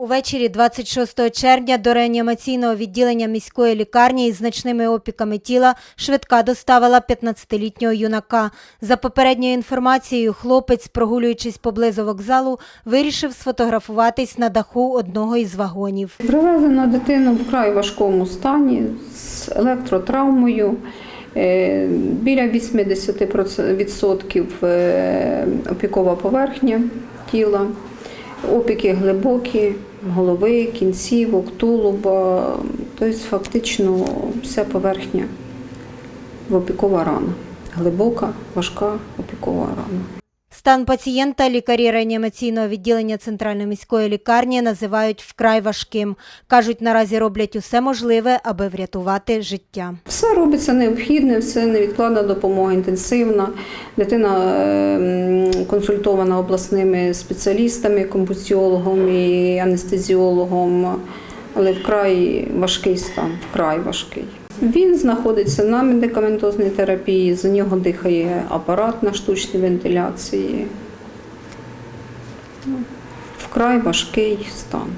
Увечері 26 червня до реанімаційного відділення міської лікарні із значними опіками тіла швидка доставила 15-літнього юнака. За попередньою інформацією, хлопець, прогулюючись поблизу вокзалу, вирішив сфотографуватись на даху одного із вагонів. Привезено дитину в край важкому стані з електротравмою. Е, Біля 80% е, опікова поверхня тіла, опіки глибокі, голови, кінцівок, тулуба, тобто фактично вся поверхня в опікова рана. Глибока, важка опікова рана. Стан пацієнта лікарі реанімаційного відділення центральної міської лікарні називають вкрай важким. Кажуть, наразі роблять усе можливе, аби врятувати життя. Все робиться необхідне, все невідкладна допомога інтенсивна. Дитина е, консультована обласними спеціалістами, компульсіологом і анестезіологом, але вкрай важкий стан, вкрай важкий. Він знаходиться на медикаментозній терапії, за нього дихає апарат на штучній вентиляції. Ну, Вкрай важкий стан.